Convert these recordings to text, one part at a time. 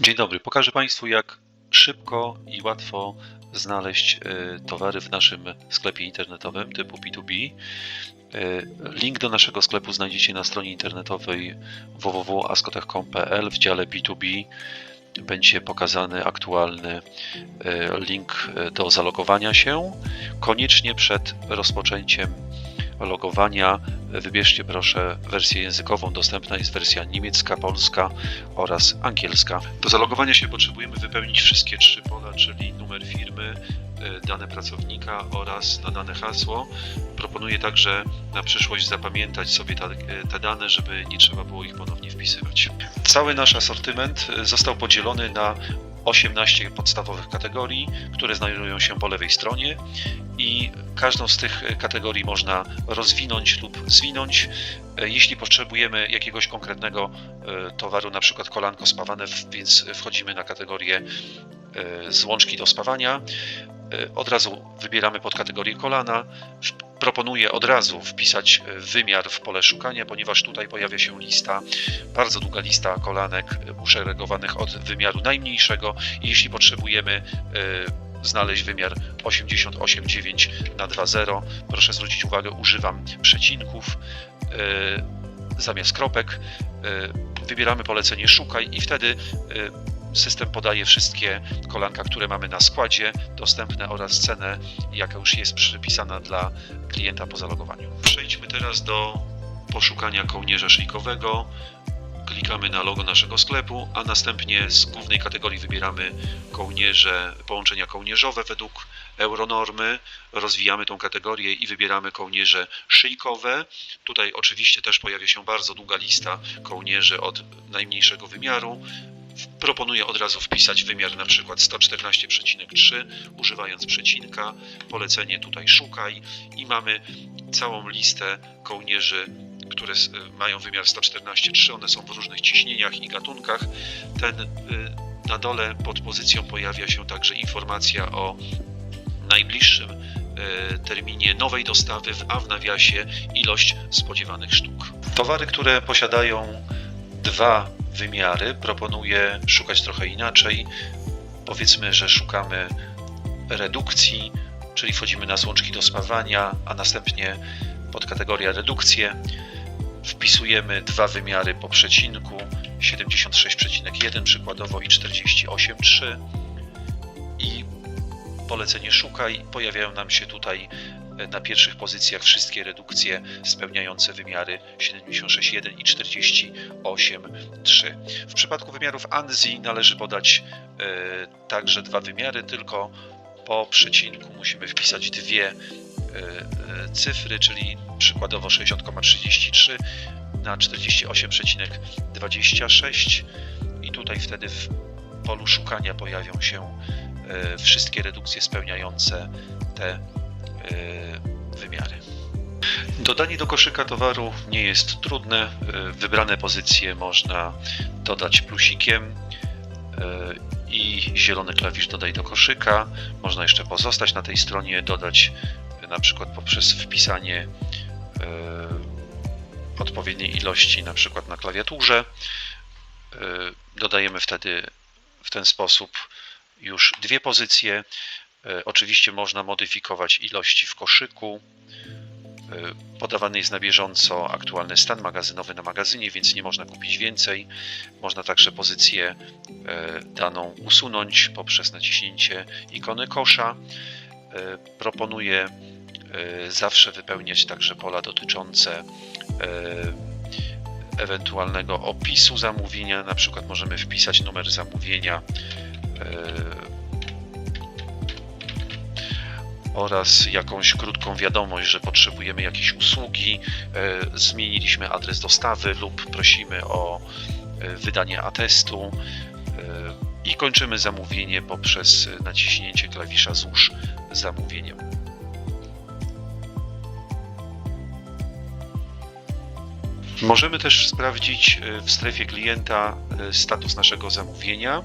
Dzień dobry. Pokażę Państwu, jak szybko i łatwo znaleźć e, towary w naszym sklepie internetowym typu B2B. E, Link do naszego sklepu znajdziecie na stronie internetowej www.askotech.pl w dziale B2B. Będzie pokazany aktualny e, link do zalogowania się. Koniecznie przed rozpoczęciem logowania wybierzcie proszę wersję językową. Dostępna jest wersja niemiecka, polska oraz angielska. Do zalogowania się potrzebujemy wypełnić wszystkie trzy pola, czyli numer firmy, y, dane pracownika oraz nadane hasło. Proponuję także na przyszłość zapamiętać sobie y, te dane, żeby nie trzeba było ich ponownie wpisywać. Cały nasz asortyment y, został podzielony na 18 podstawowych kategorii, które znajdują się po lewej stronie i każdą z tych y, kategorii można rozwinąć lub zwinąć. E, Jeśli potrzebujemy jakiegoś konkretnego e, towaru, na przykład kolanko spawane, więc wchodzimy na kategorię e, złączki do spawania. E, Od razu wybieramy pod kategorię kolana. Proponuję od razu wpisać e, wymiar w pole szukania, ponieważ tutaj pojawia się lista, bardzo długa lista kolanek uszeregowanych od wymiaru najmniejszego. I Jeśli potrzebujemy e, znaleźć wymiar 88,9 na 2,0, proszę zwrócić uwagę, używam przecinków e, zamiast kropek. Wybieramy polecenie szukaj i wtedy system podaje wszystkie kolanka, które mamy na składzie dostępne oraz cenę, jaka już jest przypisana dla klienta po zalogowaniu. Przejdźmy teraz do poszukania kołnierza szyjkowego. Klikamy na logo naszego sklepu, a następnie z głównej kategorii wybieramy kołnierze, połączenia kołnierzowe według euronormy. Rozwijamy tą kategorię i wybieramy kołnierze szyjkowe. Tutaj oczywiście też pojawia się bardzo długa lista kołnierzy od najmniejszego wymiaru. Proponuję od razu wpisać wymiar na przykład 114,3 używając przecinka. Polecenie tutaj szukaj i mamy całą listę kołnierzy, które s- mają wymiar 114,3. One są w różnych ciśnieniach i gatunkach. Ten y, na dole pod pozycją pojawia się także informacja o najbliższym y, terminie nowej dostawy, a w nawiasie ilość spodziewanych sztuk. Towary, które posiadają dwa wymiary, proponuję szukać trochę inaczej. Powiedzmy, że szukamy redukcji, czyli wchodzimy na złączki do spawania, a następnie pod kategorię redukcję wpisujemy dwa wymiary po przecinku 76,1 przykładowo i 48,3 i polecenie szukaj. Pojawiają nam się tutaj na pierwszych pozycjach wszystkie redukcje spełniające wymiary 76,1 i 48,3. W przypadku wymiarów ANSI należy podać e, także dwa wymiary, tylko po przecinku musimy wpisać dwie e, e, cyfry, czyli przykładowo 60,33 na 48,26 i tutaj wtedy w polu szukania pojawią się wszystkie redukcje spełniające te wymiary. Dodanie do koszyka towaru nie jest trudne. E, Wybrane pozycje można dodać plusikiem e, i zielony klawisz dodaj do koszyka. Można jeszcze pozostać na tej stronie, dodać e, na przykład poprzez wpisanie e, odpowiedniej ilości na przykład na klawiaturze. E, Dodajemy wtedy w ten sposób już dwie pozycje. E, Oczywiście można modyfikować ilości w koszyku. E, Podawany jest na bieżąco aktualny stan magazynowy na magazynie, więc nie można kupić więcej. Można także pozycję e, daną usunąć poprzez naciśnięcie ikony kosza. Proponuję zawsze wypełniać także pola dotyczące ewentualnego opisu zamówienia. Na przykład możemy wpisać numer zamówienia oraz jakąś krótką wiadomość, że potrzebujemy jakiejś usługi, e, zmieniliśmy adres dostawy lub prosimy o e, wydanie atestu e, i kończymy zamówienie poprzez naciśnięcie klawisza złóż zamówienie. Możemy też sprawdzić w strefie klienta status naszego zamówienia.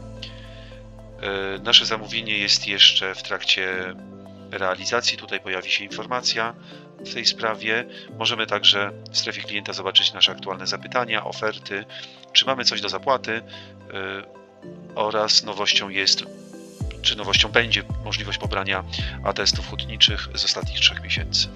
Nasze zamówienie jest jeszcze w trakcie realizacji. Tutaj pojawi się informacja w tej sprawie. Możemy także w strefie klienta zobaczyć nasze aktualne zapytania, oferty, czy mamy coś do zapłaty. E, oraz nowością jest, czy nowością będzie możliwość pobrania atestów hutniczych z ostatnich trzech miesięcy.